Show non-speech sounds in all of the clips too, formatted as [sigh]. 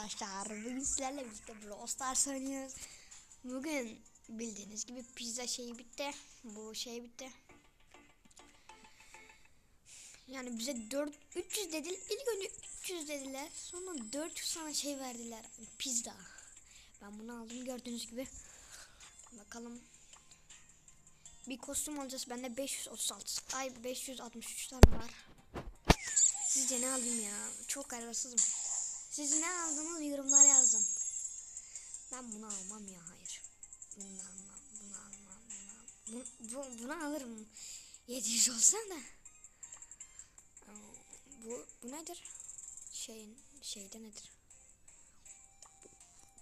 arkadaşlar. Bugün sizlerle birlikte Brawl Stars oynuyoruz. Bugün bildiğiniz gibi pizza şeyi bitti. Bu şey bitti. Yani bize 4 300 dediler. İlk önce 300 dediler. Sonra 400 sana şey verdiler. Pizza. Ben bunu aldım gördüğünüz gibi. Bakalım. Bir kostüm alacağız. Bende 536. Ay 563 tane var. Sizce ne alayım ya? Çok kararsızım. Siz ne aldınız yorumlara yazın. Ben bunu almam ya hayır. Bunu almam, bunu almam, bunu almam. Bu, bu, bunu alırım. 700 olsa da. Aa, Bu, bu nedir? Şeyin, şeyde nedir?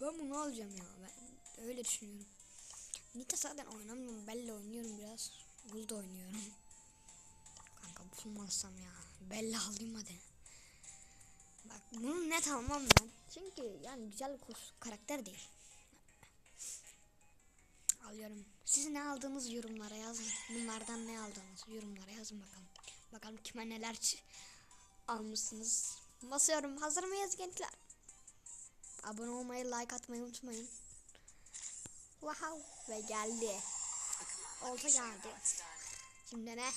Ben bunu alacağım ya. Ben öyle düşünüyorum. Nita zaten oynamıyorum. Bella oynuyorum biraz. Bul da oynuyorum. Kanka bulmazsam ya. Bella alayım hadi. Bak bunu net almam ben. Çünkü yani güzel kurs karakter değil. Alıyorum. Siz ne aldığınız yorumlara yazın. Bunlardan ne aldınız yorumlara yazın bakalım. Bakalım kime neler almışsınız. Basıyorum. Hazır mıyız gençler? Abone olmayı, like atmayı unutmayın. Wow ve geldi. Olta geldi. Şimdi ne?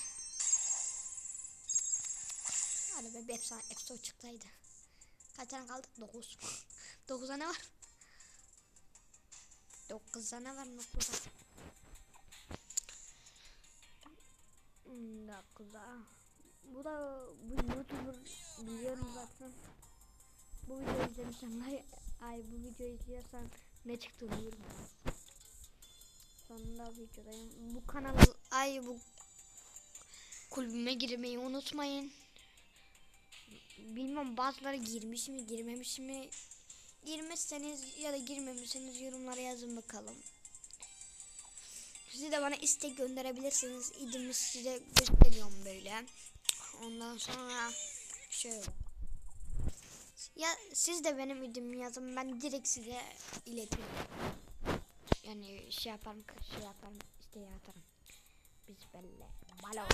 Hadi be bir efsane çıktıydı. Kaç tane kaldı? 9. 9'a ne var? 9'a ne var? 9'a. 9'a. Bu da bu YouTuber biliyorum zaten. Bu videoyu izlemişsen ay, ay bu videoyu izliyorsan ne çıktı biliyorum. Sonunda videodayım. Bu kanal ay bu kulübüme girmeyi unutmayın. Bilmem bazıları girmiş mi girmemiş mi girmezseniz ya da girmemişseniz yorumlara yazın bakalım. Siz de bana istek gönderebilirsiniz. İdimi size gösteriyorum böyle. Ondan sonra şöyle. Ya siz de benim idimi yazın. Ben direkt size iletirim. Yani şey yaparım, şey yaparım, isteği atarım. Biz böyle balo.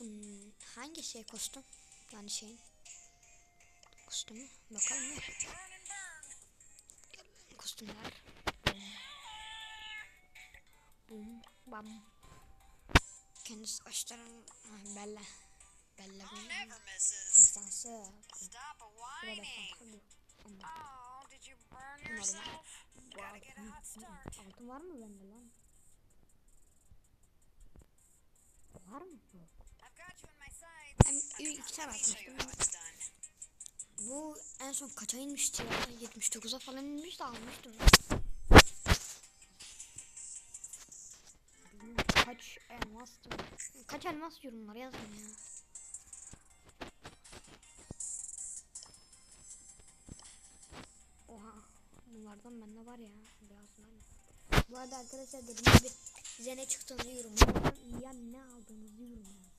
Bunun hangi şey kostüm? Yani şeyin kostümü. Bakalım ne? Kostümler. Bum bam. Kendisi açtıran ah, Bella. Bella bu Never misses. destansı. Stop a Şurada whining. destansı. Ondan. Did you burn Bunlar yourself? da-. Altın var mı bende lan? Ben iki tane atmıştım. Bu en son kaça inmişti ya? 79'a falan inmiş de almıştım. Kaç elmas Kaç elmas yorumlara yazın ya. Oha. Bunlardan bende var ya. Biraz var. Bu arada arkadaşlar dediğim gibi size ne çıktığını yorumlara ya ne aldığınızı yorumlara.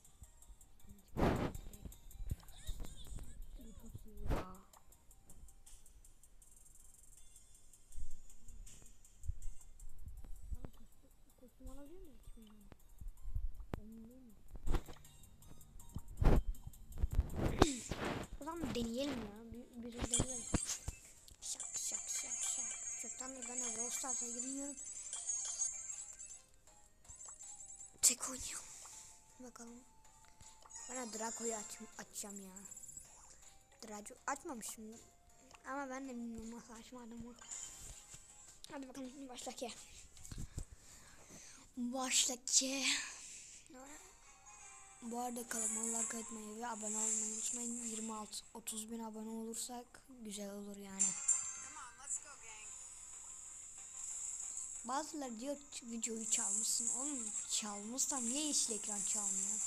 Ya. Kostüm alabilir miyim. Emin değilim. o zaman deneyelim ya. Bakalım. Bana Draco'yu aç açacağım ya. Draco açmamışım. Ama ben de bilmiyorum nasıl açmadım o. Hadi bakalım başla ki. Başla ki. Bu arada kanalıma like etmeyi ve abone olmayı unutmayın. 26 30 bin abone olursak güzel olur yani. Bazıları diyor videoyu çalmışsın. Oğlum çalmışsam niye yeşil ekran çalmıyor?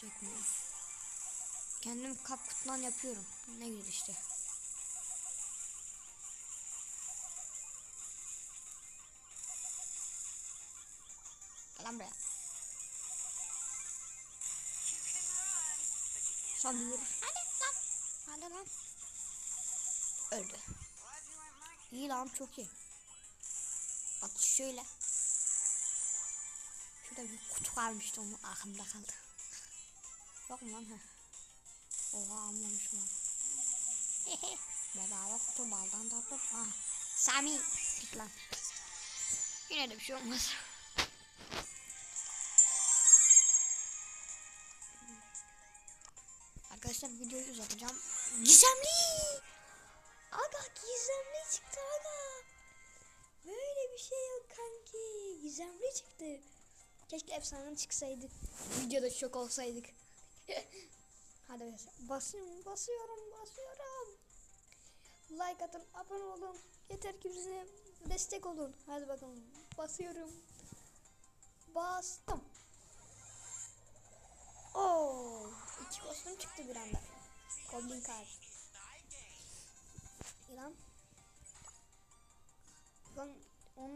Çekmiyor. Kendim kap kutudan yapıyorum. Ne güzel işte. Gel lan buraya. Can't. Sallıyor. Hadi lan. Hadi lan. Öldü. İyi lan çok iyi. At şöyle. Şurada bir kutu kalmıştı onun arkamda kaldı. Yok mu lan ha? Oha almamış mı? [laughs] Bedava kutu baldan tatlı. Ah. Sami. Git lan. Yine de bir şey olmaz. Arkadaşlar videoyu uzatacağım. Gizemli. Aga gizemli çıktı aga. Böyle bir şey yok kanki. Gizemli çıktı. Keşke efsane çıksaydı. Videoda şok olsaydık. [laughs] Hadi bas- basıyorum, basıyorum, basıyorum. Like atın, abone olun. Yeter ki bize destek olun. Hadi bakalım. Basıyorum. Bastım. Oo, iki kostüm çıktı bir anda. Goblin Car. Yılan.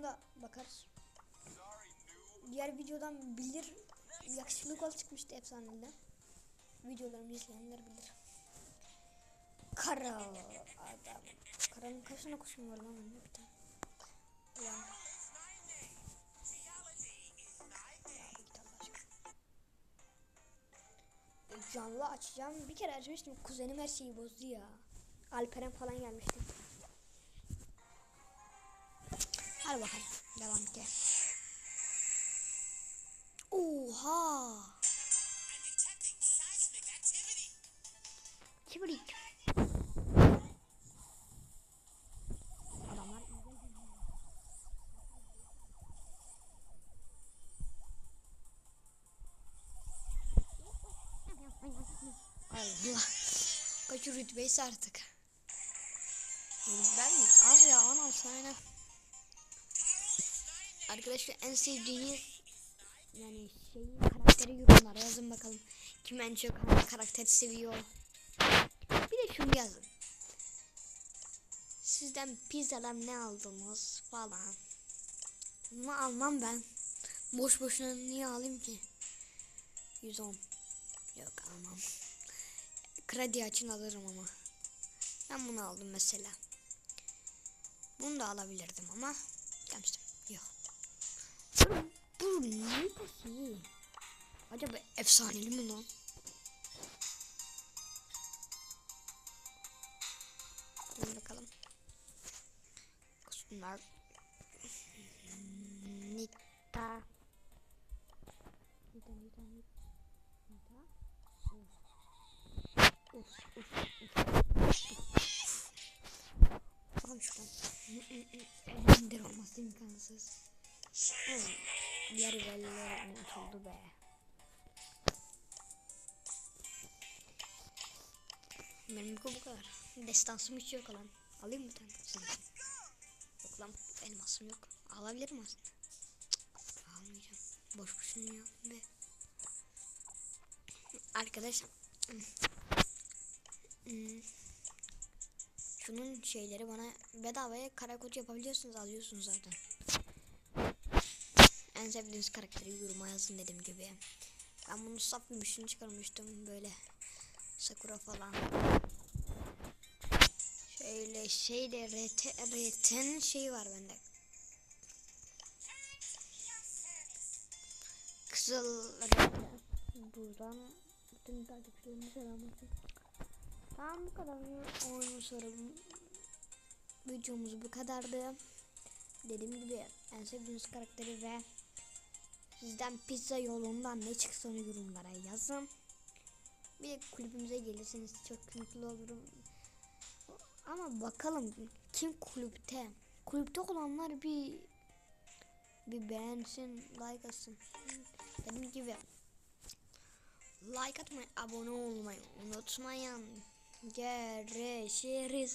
Onu da bakarız. Diğer videodan bilir yakışıklı gol çıkmıştı efsanede. Videolarımı izleyenler bilir. Kara adam. Karanın tane kuşum var lan bende bir tane. Ulan. Canlı açacağım. Bir kere açmıştım. Kuzenim her şeyi bozdu ya. Alperen falan gelmişti. Hadi bakalım. Devam ki. Oha! Adamlar Allah. Kaç rütbeyse artık. Ben az ya 16 tane. Arkadaşlar en sevdiğiniz yani şey karakteri yorumlara yazın bakalım. Kim en çok hangi karakteri seviyor. Bir de şunu yazın. Sizden pizzalar ne aldınız falan. Bunu almam ben. Boş boşuna niye alayım ki? 110. Yok almam. Kredi için alırım ama. Ben bunu aldım mesela. Bunu da alabilirdim ama. Yok. Bu, bu ne peki? Acaba efsaneli mi lan? Hadi bakalım. Kostümler. Nita. Nita, Nita, Nita. Nita. Uf, uf, uf. Bakalım şuradan. Ender olması imkansız. Hmm, Diğer veriler unutuldu be. Benim bu kadar. Destansım hiç yok lan. Alayım mı tane sizin için? Yok lan elmasım yok. Alabilirim aslında. Cık, almayacağım. Boş boşuna ya be. Arkadaşlar. Hmm. Şunun şeyleri bana bedavaya karakol yapabiliyorsunuz alıyorsunuz zaten. En sevdiğiniz karakteri yoruma yazın dediğim gibi. Ben bunu gümüşünü çıkarmıştım böyle. Sakura falan. Şöyle şeyde RT, RT'nin şeyi var bende. Kızıl. Buradan bütün takipçilerime selam. Tamam bu kadar. Oyun sorun. Videomuz bu kadardı. Dediğim gibi en sevdiğiniz karakteri ve sizden pizza yolundan ne çıksa onu yorumlara yazın. Bir de kulübümüze gelirseniz çok mutlu olurum. Ama bakalım kim kulüpte? Kulüpte olanlar bir bir beğensin, like atsın. Dediğim gibi like atmayı, abone olmayı unutmayın. Görüşürüz.